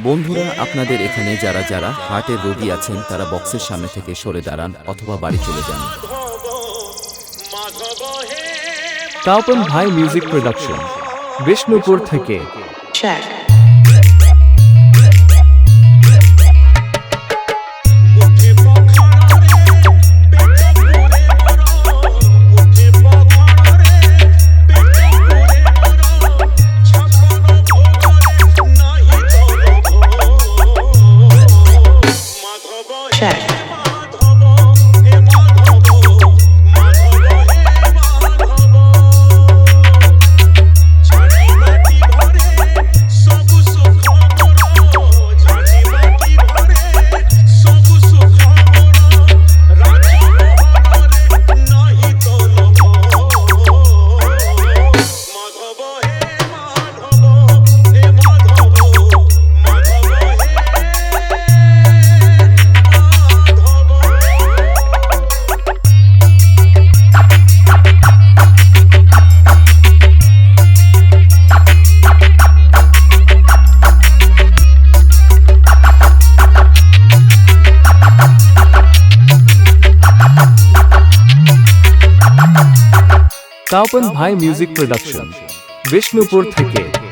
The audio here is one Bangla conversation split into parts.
বন্ধুরা আপনাদের এখানে যারা যারা হার্টের রোগী আছেন তারা বক্সের সামনে থেকে সরে দাঁড়ান অথবা বাড়ি চলে যান। তাপন ভাই মিউজিক প্রোডাকশন বিষ্ণুপুর থেকে। साउपन भाई म्यूज़िक प्रोडक्शन विष्णुपुर थके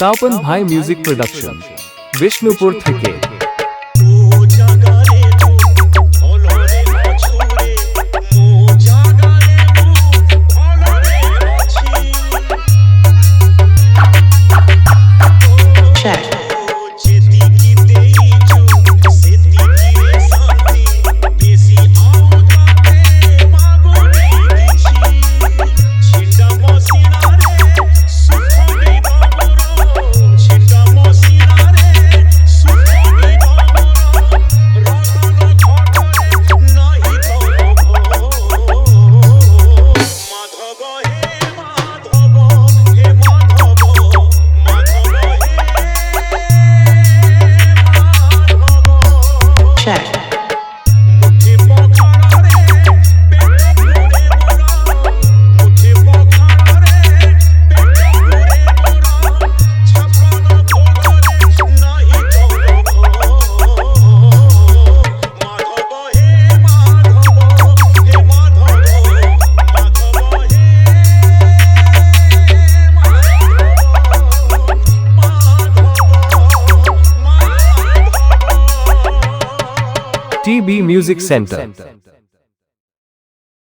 साउपन भाई म्यूज़िक प्रोडक्शन विष्णुपुर थकेट CB Music Center.